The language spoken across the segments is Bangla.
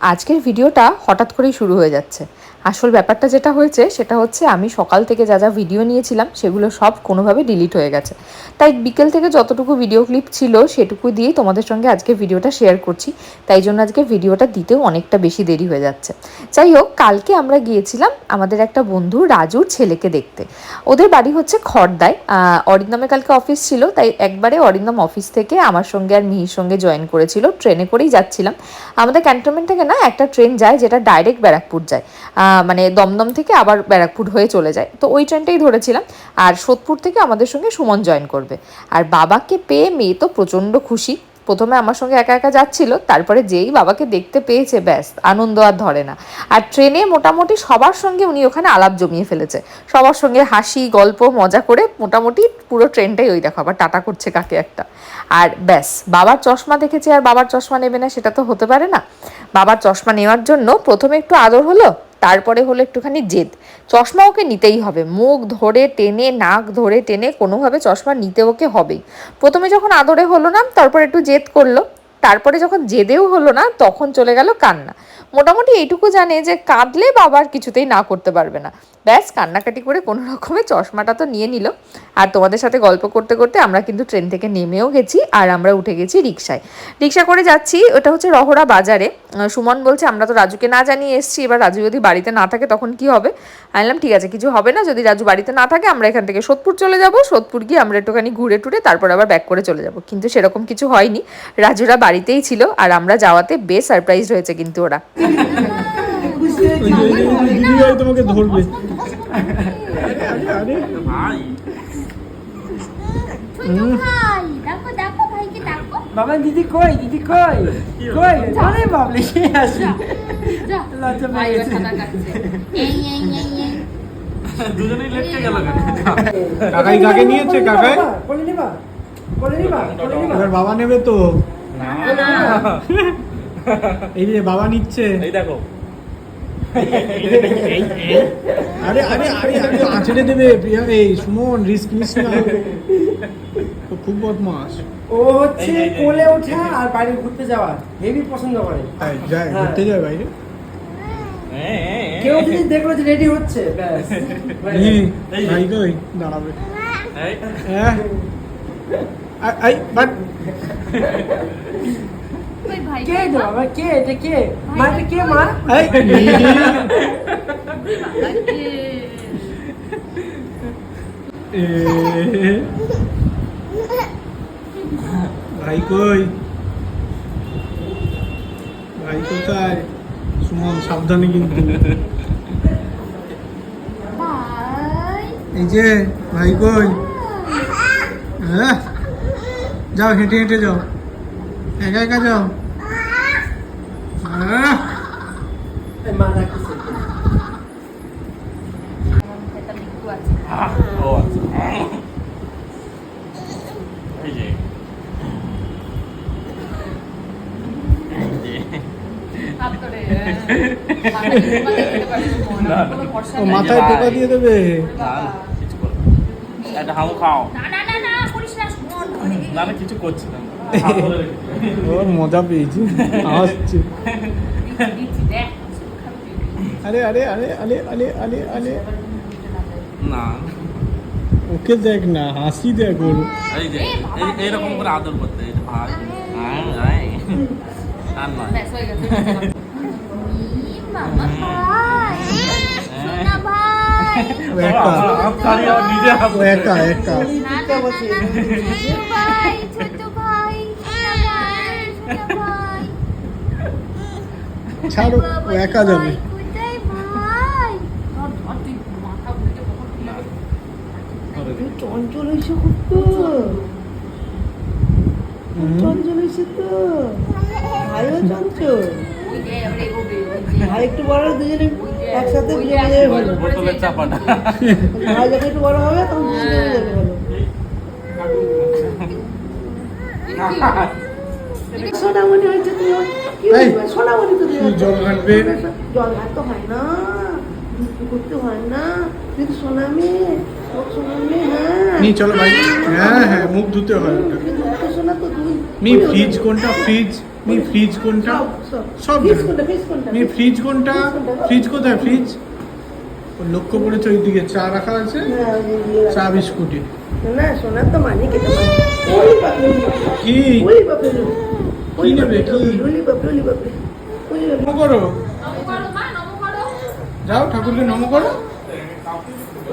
আজকের ভিডিওটা হঠাৎ করেই শুরু হয়ে যাচ্ছে। আসল ব্যাপারটা যেটা হয়েছে, সেটা হচ্ছে আমি সকাল থেকে যা যা ভিডিও নিয়েছিলাম, সেগুলো সব কোনোভাবে ডিলিট হয়ে গেছে। তাই বিকেল থেকে যতটুকু ভিডিও ক্লিপ ছিল, সেটুকু দিয়েই তোমাদের সঙ্গে আজকে ভিডিওটা শেয়ার করছি। তাই জন্য আজকে ভিডিওটা দিতেও অনেকটা বেশি দেরি হয়ে যাচ্ছে। যাই হোক, কালকে আমরা গিয়েছিলাম আমাদের একটা বন্ধু রাজুর ছেলেকে দেখতে। ওদের বাড়ি হচ্ছে খড়দায়। অরিন্দমে কালকে অফিস ছিল, তাই একবারে অরিন্দম অফিস থেকে আমার সঙ্গে আর মিহির সঙ্গে জয়েন করেছিল। ট্রেনে করেই যাচ্ছিলাম। আমাদের ক্যান্টনমেন্ট থেকে না, একটা ট্রেন যায় যেটা ডাইরেক্ট ব্যারাকপুর যায়। মানে দমদম থেকে আবার ব্যারাকপুর হয়ে চলে যায়। তো ওই ট্রেনটাই ধরেছিলাম। আর সোদপুর থেকে আমাদের সঙ্গে সুমন জয়েন করবে। আর বাবাকে পেয়ে মেয়ে তো প্রচণ্ড খুশি। প্রথমে আমার সঙ্গে একা একা যাচ্ছিল, তারপরে যেই বাবাকে দেখতে পেয়েছে, ব্যাস, আনন্দ আর ধরে না। আর ট্রেনে মোটামুটি সবার সঙ্গে উনি ওখানে আলাপ জমিয়ে ফেলেছে। সবার সঙ্গে হাসি, গল্প, মজা করে মোটামুটি পুরো ট্রেনটাই ওই দেখো, আবার টাটা করছে কাকে একটা। আর ব্যাস, বাবার চশমা দেখেছে আর বাবার চশমা নেবে না, সেটা তো হতে পারে না। বাবার চশমা নেওয়ার জন্য প্রথমে একটু আদর হলো তারপরে হলো একটুখানি জেদ। চশমা ওকে নিতেই হবে। মুখ ধরে টেনে, নাক ধরে টেনে কোনোভাবে চশমা নিতে ওকে হবেই। প্রথমে যখন আদরে হলো না, তারপর একটু জেদ করল। তারপরে যখন জেদেও হলো না, তখন চলে গেল কান্না। মোটামুটি এইটুকু জানে যে কাঁদলে বাবার কিছুতেই না করতে পারবে না। ব্যাস, কান্নাকাটি করে কোনো রকমে চশমাটা তো নিয়ে নিল। আর তোমাদের সাথে গল্প করতে করতে আমরা কিন্তু ট্রেন থেকে নেমেও গেছি আর আমরা উঠে গেছি রিক্সায় রিক্সা করে যাচ্ছি, ওটা হচ্ছে রহরা বাজারে। সুমন বলছে, আমরা তো রাজুকে না জানিয়ে এসেছি, এবার রাজু যদি বাড়িতে না থাকে তখন কি হবে? আমি বললাম, ঠিক আছে, কিছু হবে না, যদি রাজু বাড়িতে না থাকে আমরা এখান থেকে সোদপুর চলে যাব। সোদপুর গিয়ে আমরা একটুখানি ঘুরে টুরে তারপর আবার ব্যাক করে চলে যাব। কিন্তু সেরকম কিছু হয়নি। রাজুরা বাড়িতেই ছিল আর আমরা যাওয়াতে বেশ সারপ্রাইজ হয়েছে কিন্তু ওরা। তোমাকে ধরবে। বাবা দিদি কই? দিদি কই? কই? আরে বাবলে সে আসি। লজ্জা পেয়ে গেছে। ব্যথাটা কাটছে এই এই এই এই দুজনেই লেটকে গেল কাকাই কাকে নিয়েছে কাকাই? বাবা, কোলে নিবা কোলে নিবা কোলে নিবা। বাবা নেবে তো। না। এই যে বাবা নিচ্ছে। এই দেখো। আরে আরে আরে আরে আঁচড়ে দেবে। প্রিয়া এই সুমন রিস্ক নিস না। ও খুব বদমাস ও হচ্ছে। কোলে ওঠা আর বাইরে ঘুরতে যাওয়া। হেভি পছন্দ করে। তাই যায় হ্যাঁ। ঘুরতে যায় বাইরে। কেউ যদি দেখল যে রেডি হচ্ছে ব্যাস। ভাই কই দাঁড়াবে। হ্যাঁ। আই- আই বাট কে এটা বাবা কে এটা কে? মা এটা কে মা? ভাই কই? ভাই কোথায়? সুমন সাবধানে কিন্তু। এই যে ভাই কই? হ্যাঁ? যাও হেঁটে হেঁটে যাও। একা একা যাও হ্যাঁ এই মা ডাকতেছে এটা লিখু আছে আহ, ও আচ্ছা এই যে হাত ধরে মাথায় টোকা দিয়ে ও নেই। মাথায় টোকা দিয়ে দেবে? কিছু একটা হামু খাও। না মন করছি না। ওর মজা পেয়েছি তুই। আরে আরে আরে আরে আরে আরে আরে। না। ওকে দেখ না হাসি দেখ ওর। এই যে এইরকম করে আদর করতে ভাই। আর নয় হয়ে একা ভাই সোনা ভাই। ছাড়ো একা যাবে কোথায় ভাই ধর ধর তুই মাথা ঘুরে কখন খুলে চঞ্চল হয়েছে খুব তো। চঞ্চল হয়েছে তো। ভাইও চঞ্চল ভাই একটু বড় দুজনে একসাথে যাবে ভাই যখন একটু বড় হবে তখন দুজনে মিলে যাবে ভালো সোনামণি হয়েছে তুই কি সোনামণি তো জল ঘাটবে? জল ঘাটতে হয় না। করতে হয় না। তুই তো হ্যাঁ। নি চলো ভাই। হ্যাঁ হ্যাঁ মুখ ধুতে হয় ওটা। মি ফ্রিজ কোনটা? ফ্রিজ। মি ফ্রিজ কোনটা? সব মি ফ্রিজ কোনটা ফ্রিজ কোথায় ফ্রিজ? ও লক্ষ্য করেছে ওইদিকে চা রাখা আছে? ওই। চা বিস্কুটে। না সোনার তো মানি কি? কি নেবে কি? করো। যাও ঠাকুরকে নম করো নম করো বিশাল দেবে চাই তো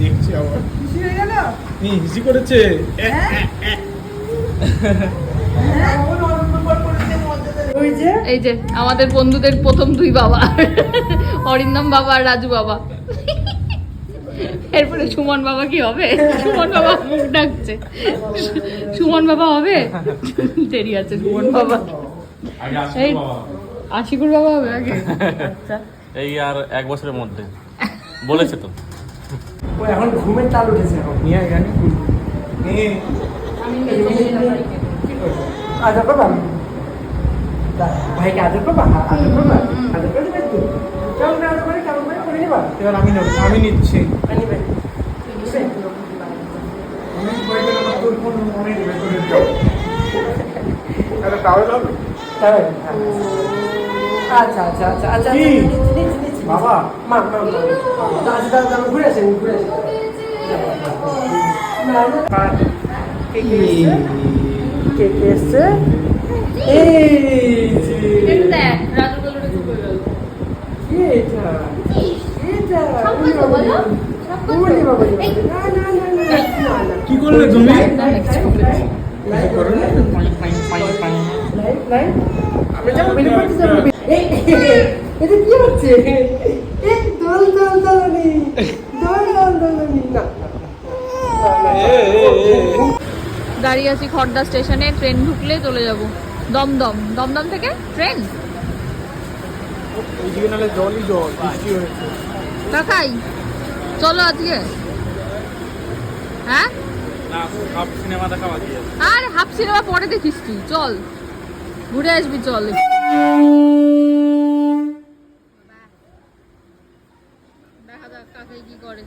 দেখছি আবার। হিসি করেছে? এ। ওই এই যে আমাদের বন্ধুদের প্রথম দুই বাবা। অরিন্দম বাবা আর রাজু বাবা। এরপরে সুমন বাবা কি হবে? সুমন বাবা মুখ ডাকছে। সুমন বাবা হবে? দেরি আছে সুমন বাবা। এই আশিকুর বাবা হবে আগে। আচ্ছা এই আর এক বছরের মধ্যে। বলেছে তো। ও এখন ঘুমের তাল উঠেছে এখন। নিয়ে আয় গানি খুলবো নিয়ে আদর করবা? ভাইকে আদর করবা? হ্যাঁ, আদর করবা? আদর করে কেমন আদর করে কেমন করে করে নিবা? এবার আমি নেব আমি নিচ্ছি। নেবে। তাই হ্যাঁ। আচ্ছা আচ্ছা আচ্ছা আচ্ছা বাবা মা মা মা আচ্ছা আমি ঘুরে আসি ঘুরে আসি না, না। কে কে এসছে? কে কে এসছে এই কি করলে তুমি আমরা যাব এটা কি হচ্ছে? এই দল দল দলনি দল দল দলনি না। দাঁড়িয়ে আছি খড়দা স্টেশনে ট্রেন ঢুকলে চলে যাব। দমদম। দমদম থেকে ট্রেন? কাকাই চলো আজকে। হ্যাঁ? না সব সিনেমা দেখা বাকি আছে। আর হাফ সিনেমা পরে দেখিস তুই। চল। ঘুরে আসবি চল। করে।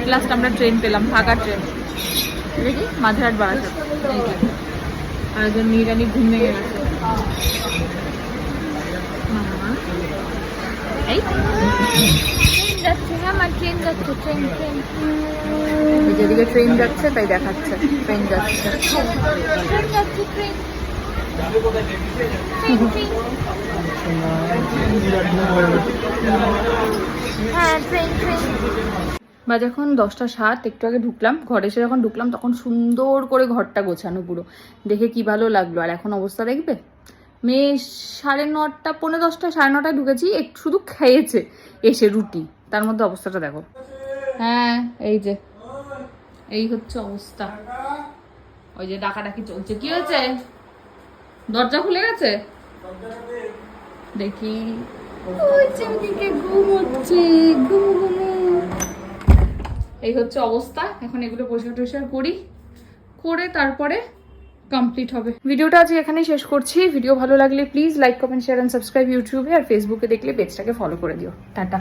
অ্যাট লাস্ট আমরা ট্রেন পেলাম ফাঁকা ট্রেন দেখি, মাঝেরহাট বারাসাত। আর একজন নিরানি ঘুম গেছে। যাচ্ছে আমার ট্রেন যাচ্ছে ট্রেন যেদিকে ট্রেন যাচ্ছে, তাই দেখাচ্ছে। ট্রেন যাচ্ছে। ট্রেন যাচ্ছে ট্রেন হ্যাঁ ট্রেন ট্রেন বা যখন দশটা সাত একটু আগে ঢুকলাম, ঘরে এসে যখন ঢুকলাম তখন সুন্দর করে ঘরটা গোছানো পুরো। দেখে কি ভালো লাগল? আর এখন অবস্থা দেখবে? মেয়ে সাড়ে নটা পনেরো দশটা, সাড়ে নটায় ঢুকেছি একটু শুধু খেয়েছে, এসে রুটি। তার মধ্যে অবস্থাটা দেখো। হ্যাঁ এই যে। এই হচ্ছে অবস্থা। ওই যে ডাকাডাকি চলছে। কি হয়েছে? দরজা খুলে গেছে? দেখি। ওই চারিদিকে ঘুম হচ্ছে, ঘুম, ঘুমু। এই হচ্ছে অবস্থা। এখন এগুলো পরিষ্কার টরিষ্কার করি। করে তারপরে কমপ্লিট হবে। ভিডিওটা আজ এখানেই শেষ করছি। ভিডিও ভালো লাগলে please like comment share and subscribe ইউটিউবে আর ফেসবুকে দেখলে পেজটাকে ফলো করে দিও। টাটা।